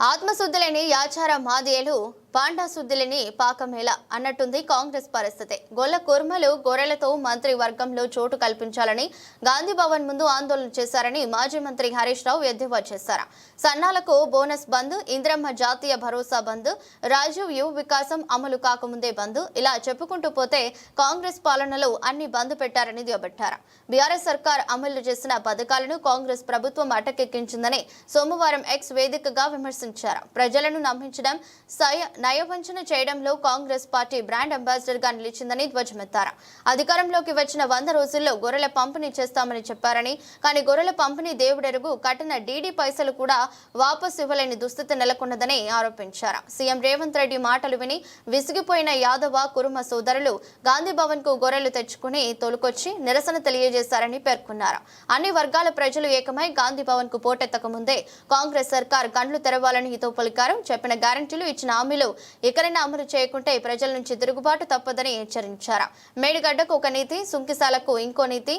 ఆత్మశుద్ధులని Yachara మాదేలు panda శుద్ధులని పాకమేళ అన్నట్టుంది కాంగ్రెస్ పరిస్థితి. గొల్ల కుర్మలు గొర్రెలతో మంత్రి వర్గంలో చోటు కల్పించాలని గాంధీ భవన్ ముందు ఆందోళన చేశారని మాజీ మంత్రి హరీష్ రావు ఎద్దేవా చేశారు. సన్నాలకు బోనస్ బంద్ ఇంద్రమ్మ జాతీయ భరోసా బంద్ రాజీవ్ యువ వికాసం అమలు కాకముందే బంద్ ఇలా చెప్పుకుంటూ పోతే కాంగ్రెస్ పాలనలో అన్ని బంద్ పెట్టారని దుయ్యబట్టారు. బీఆర్ఎస్ సర్కార్ అమలు చేసిన పథకాలను కాంగ్రెస్ ప్రభుత్వం అటకెక్కించిందని సోమవారం ఎక్స్ వేదికగా విమర్శించారు. ప్రజలను నమ్మించడం సయ నయవంచన చేయడంలో కాంగ్రెస్ పార్టీ బ్రాండ్ అంబాసిడర్గా నిలిచిందని ధ్వజమెత్తారు. అధికారంలోకి వచ్చిన వంద రోజుల్లో గొర్రెల పంపిణీ చేస్తామని చెప్పారని కానీ గొర్రెల పంపిణీ దేవుడెరుగు కట్టిన డీడీ పైసలు కూడా వాపసు ఇవ్వలేని దుస్థితి నెలకొన్నదని ఆరోపించారు. సీఎం రేవంత్ రెడ్డి మాటలు విని విసిగిపోయిన యాదవ కురుమ సోదరులు గాంధీ భవన్కు గొర్రెలు తెచ్చుకుని తొలుకొచ్చి నిరసన తెలియజేశారని పేర్కొన్నారు. అన్ని వర్గాల ప్రజలు ఏకమై గాంధీ భవన్కు పోటెత్తక ముందే కాంగ్రెస్ సర్కార్ గండ్లు తెరవాలని హితో పలికారు. చెప్పిన గ్యారంటీలు ఇచ్చిన హామీలు ఎక్కడైనా అమలు చేయకుంటే ప్రజల నుంచి తిరుగుబాటు తప్పదని హెచ్చరించారు. మేడిగడ్డకు ఒక నీతి సుంకిసాలకు ఇంకో నీతి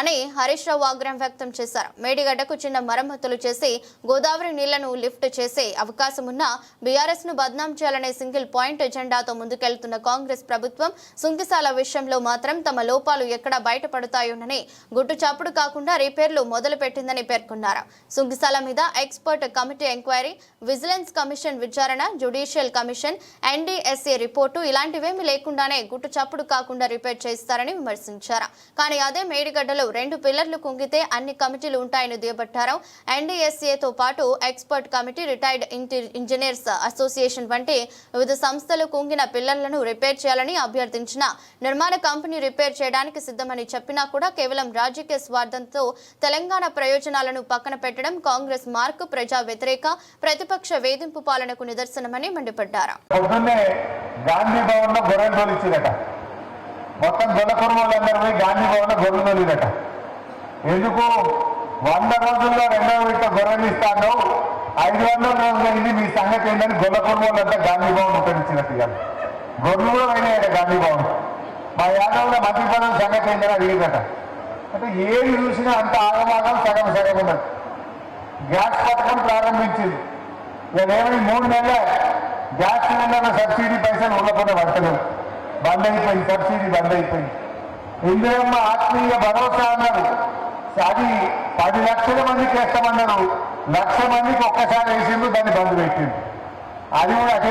అని హరీష్ రావు ఆగ్రహం వ్యక్తం చేశారు. మేడిగడ్డకు చిన్న మరమ్మతులు చేసి గోదావరి నీళ్ళను లిఫ్ట్ చేసే అవకాశం ఉన్న బీఆర్ఎస్ను బద్నాం చేయాలనే సింగిల్ పాయింట్ ఎజెండాతో ముందుకెళ్తున్న కాంగ్రెస్ ప్రభుత్వం సుంకిసాల విషయంలో మాత్రం తమ లోపాలు ఎక్కడ బయటపడతాయోనని గుట్టు చప్పుడు కాకుండా రిపేర్లు మొదలుపెట్టిందని పేర్కొన్నారు. సుంగిసాల మీద expert committee enquiry vigilance commission విచారణ జ్యుడిషియల్ కమిషన్ ఎన్డీఎస్ఏ రిపోర్టు ఇలాంటివేమీ లేకుండానే గుట్టు చప్పుడు కాకుండా రిపేర్ చేస్తారని విమర్శించారు. కానీ అదే మేడిగడ్డలో రెండు పిల్లర్లు కుంగితే అన్ని కమిటీలు ఉంటాయని దుయ్యబట్టారు ఎన్డీఎస్ఏతో పాటు ఎక్స్పర్ట్ కమిటీ రిటైర్డ్ ఇంటి- ఇంజనీర్స్ అసోసియేషన్ వంటి వివిధ సంస్థలు కుంగిన పిల్లర్లను రిపేర్ చేయాలని అభ్యర్థించిన నిర్మాణ కంపెనీ రిపేర్ చేయడానికి సిద్ధమని చెప్పినా కూడా కేవలం రాజకీయ స్వార్థంతో తెలంగాణ ప్రయోజనాలను పక్కన పెట్టడం కాంగ్రెస్ మార్క్ ప్రజా వ్యతిరేక ప్రతిపక్ష వేధింపు పాలనకు నిదర్శనమని మండిపడ్డారు. గాంధీ భవన్లో గొర్రెలు తోలిచ్చిందట మొత్తం గొల్ల కుటుంబాలందరూ పోయి గాంధీ భవన్ గొర్రె నొలిదట ఎందుకు? వంద రోజుల్లో రెండవ విడత గొర్రెలు ఇస్తాను ఐదు వందల రోజులు అయింది మీ సంగతి ఏంటని గొల్ల కుటుంబాలంతా గాంధీ భవన్ ఉపయోగించినట్టు ఇవాళ గొర్రెలు కూడా అయినాయట గాంధీ భవన్. మా యాదవ్లో మంత్రి పదవి సంగతి ఏంటని అడిగిందట. అంటే ఏది చూసినా అంత ఆగమాగం సగం సగం ఉన్నది. గ్యాస్ పథకం ప్రారంభించింది. ఇక ఏమైంది మూడు నెలలే. గ్యాస్ సిలిండర్ల సబ్సిడీ పైసలు ఉండకుండా పడతలేవు సబ్సిడీ బంద్ అయిపోయింది ఇందిరమ్మ ఆత్మీయ భరోసా అన్నారు. అది పది లక్షల మందికి వేస్తామన్నారు. లక్ష మందికి ఒక్కసారి వేసిండు దాన్ని బంద్ పెట్టింది అది కూడా అదే